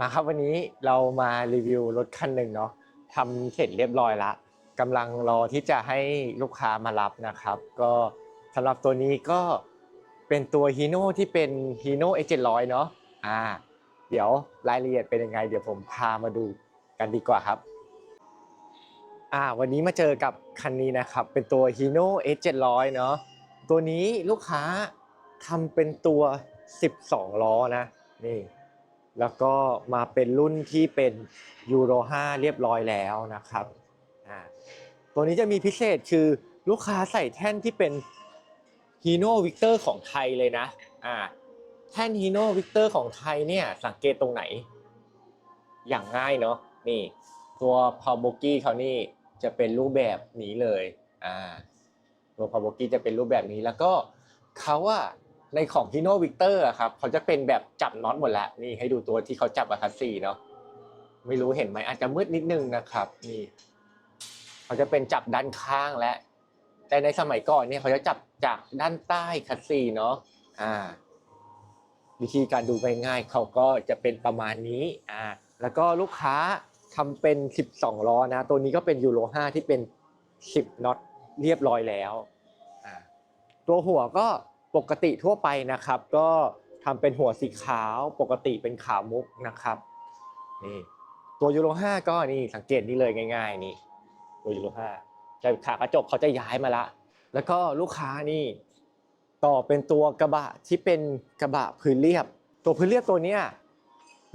มาครับวันนี้เรามารีวิวรถคันหนึ่งเนาะทำเสร็จเรียบร้อยละกำลังรอที่จะให้ลูกค้ามารับนะครับ ก็สำหรับตัวนี้ก็เป็นตัวฮีโน่ที่เป็นฮีโน่ X700 เนาะอ่า เดี๋ยวรายละเอียดเป็นยังไง เดี๋ยวผมพามาดูกันดีกว่าครับอ่าวันนี้มาเจอกับคันนี้นะครับ เป็นตัว Hino X700 เนาะตัวนี้ลูกค้าทำเป็นตัว 12 ล้อนะนี่ แล้วก็มาเป็นรุ่นที่เป็นยูโร5เรียบร้อยแล้วนะครับตัวนี้จะมีพิเศษคือลูกค้าใส่แท่นที่เป็น Hino Victor ของไทยเลยนะอ่าแท่น Hino Victor ของไทยเนี่ยสังเกตตรงไหน อย่างง่ายเนาะนี่ ตัวพาวโบกี้เขานี่จะเป็นรูปแบบนี้เลยอ่าตัวพาวโบกี้จะเป็นรูปแบบนี้แล้วก็เขาว่า ในของ Hino Victor อะครับเขาจะเป็นแบบจับน็อตหมดแล้วนี่ให้ดูตัวที่เขาจับอะคัสซีเนาะไม่รู้เห็นไหมอาจจะมืดนิดนึงนะครับ นี่เขาจะเป็นจับด้านข้างและ แต่ในสมัยก่อนเนี่ยเขาจะจับจากด้านใต้คัสซีเนาะอ่า วิธีการดูง่ายๆเขาก็จะเป็นประมาณนี้อ่าแล้วก็ลูกค้าทำเป็น 12 ล้อนะ ตัวนี้ก็เป็นยูโร5ที่เป็น 10น็อตเรียบร้อยแล้ว ตัวหัวก็ ปกติทั่วไปนะครับ ก็ทำเป็นหัวสีขาวปกติเป็นขาวมุกนะครับนี่ตัวยูโร5ก็นี่สังเกตนี่เลยง่าย ๆ นี่ตัวยูโร5จะขากระจกเขาจะย้ายมาละ แล้วก็ลูกค้านี่ต่อเป็นตัวกระบะที่เป็นกระบะพื้นเรียบ ตัวพื้นเรียบตัวเนี้ย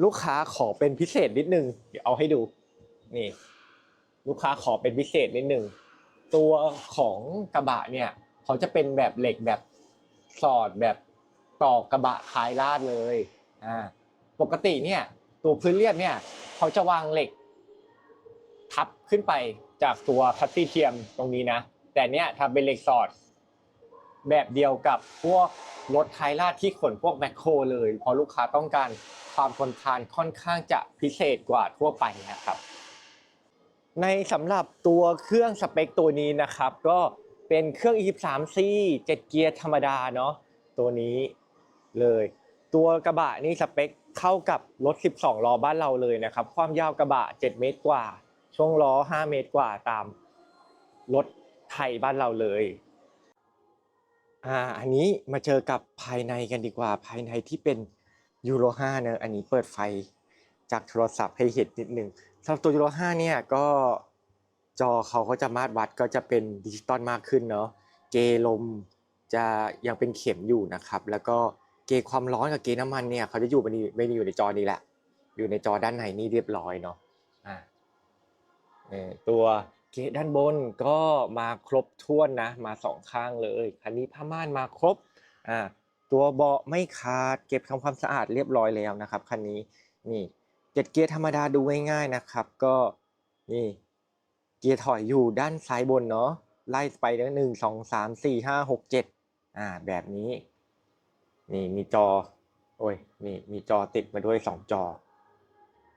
ลูกค้าขอเป็นพิเศษนิดนึงเดี๋ยวเอาให้ดูนี่ลูกค้าขอเป็นพิเศษนิดนึงตัวของกระบะเนี่ยเขาจะเป็นแบบเหล็กแบบ สอดแบบต่อกระบะท้ายลาดเลยอ่าปกติเนี่ยตัวพื้นเรียบเนี่ยเขาจะวางเหล็ก ทับขึ้นไปจากตัวพัตตี้เทียมตรงนี้นะ แต่เนี้ยทำเป็นเหล็กสอด แบบเดียวกับพวกรถไทยลาดที่ขนพวกแมคโครเลยเพราะลูกค้าต้องการความทนทานค่อนข้างจะพิเศษกว่าทั่วไปนะครับ ในสำหรับตัวเครื่องสเปคตัวนี้นะครับ ก็ เป็นเครื่อง E13C 7 เกียร์ธรรมดาเนาะตัวนี้เลย ตัวกระบะนี่สเปคเข้ากับรถ 12 ล้อบ้านเราเลยนะครับ ความยาวกระบะ 7 เมตรกว่า ช่วงล้อ 5 เมตรกว่าตามรถไทยบ้านเราเลยอ่าอันนี้มาเจอกับภายในกันดีกว่า ภายในที่เป็นยูโร5เนอะอันนี้เปิดไฟจากโทรศัพท์ให้เห็นนิดนึงสำหรับตัวยูโร5เนี่ยก็ จอเขาก็จะมาตรวัดก็จะเป็นดิจิตอลมากขึ้นเนาะเกลมจะยังเป็นเข็มอยู่นะครับ แล้วก็เกความร้อนกับเกน้ำมันเนี่ยเขาจะอยู่ไม่ไม่ได้อยู่ในจอนี้แหละ อยู่ในจอด้านในนี่เรียบร้อยเนาะอ่าตัวเกด้านบนก็มาครบถ้วนนะ มาสองข้างเลยคันนี้ผ้าม่านมาครบอ่าตัวเบาะไม่ขาดเก็บทำความสะอาดเรียบร้อยแล้วนะครับคันนี้นี่เจ็ดเกียร์ธรรมดาดูง่ายๆนะครับ ก็นี่ เกียร์ถอยอยู่ด้านซ้ายบนเนาะไล่ไปนะหนึ่งสองสามสี่ห้าหกเจ็ดอ่าแบบนี้ นี่มีจอ โอ้ยนี่มีจอติดมาด้วยสองจอ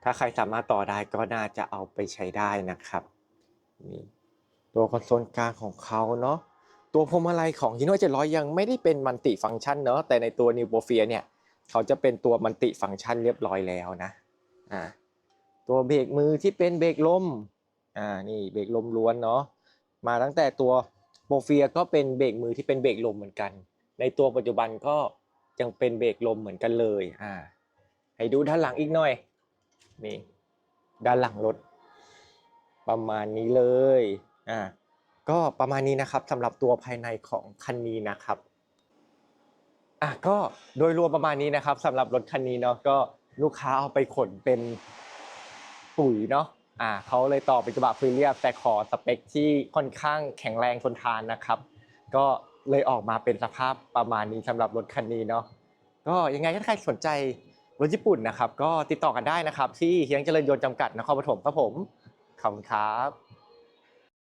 ถ้าใครสามารถต่อได้ก็น่าจะเอาไปใช้ได้นะครับนี่ตัวคอนโซลกลางของเขาเนาะตัวพวงมาลัยของ Hino 700 ยังไม่ได้เป็นมัลติฟังก์ชันเนาะแต่ในตัว New p o f i a เนี่ยเขาจะเป็นตัวมัลติฟังก์ชันเรียบร้อยแล้วนะอ่าตัวเบรกมือที่เป็นเบรกลม อ่านี่เบรกลมล้วนเนาะมาตั้งแต่ตัวโปรเฟียก็เป็นเบรกมือที่เป็นเบรกลมเหมือนกัน ในตัวปัจจุบันก็ยังเป็นเบรกลมเหมือนกันเลยอ่าให้ดูด้านหลังอีกหน่อยนี่ด้านหลังรถ ประมาณนี้เลยอ่าก็ประมาณนี้นะครับสำหรับตัวภายในของคันนี้นะครับอะก็โดยรวมประมาณนี้นะครับสำหรับรถคันนี้เนาะก็ลูกค้าเอาไปขนเป็นปุ๋ยเนาะ อ่าเขาเลยต่อเป็นกระบะฟรีเลียบแต่ขอสเปคที่ค่อนข้างแข็งแรงทนทานนะครับ ก็เลยออกมาเป็นสภาพประมาณนี้สำหรับรถคันนี้เนาะก็ยังไงถ้าใครสนใจรถญี่ปุ่นนะครับ ก็ติดต่อกันได้นะครับ ที่เฮียงเจริญยนต์จำกัดนครปฐมครับผมขอบคุณครับ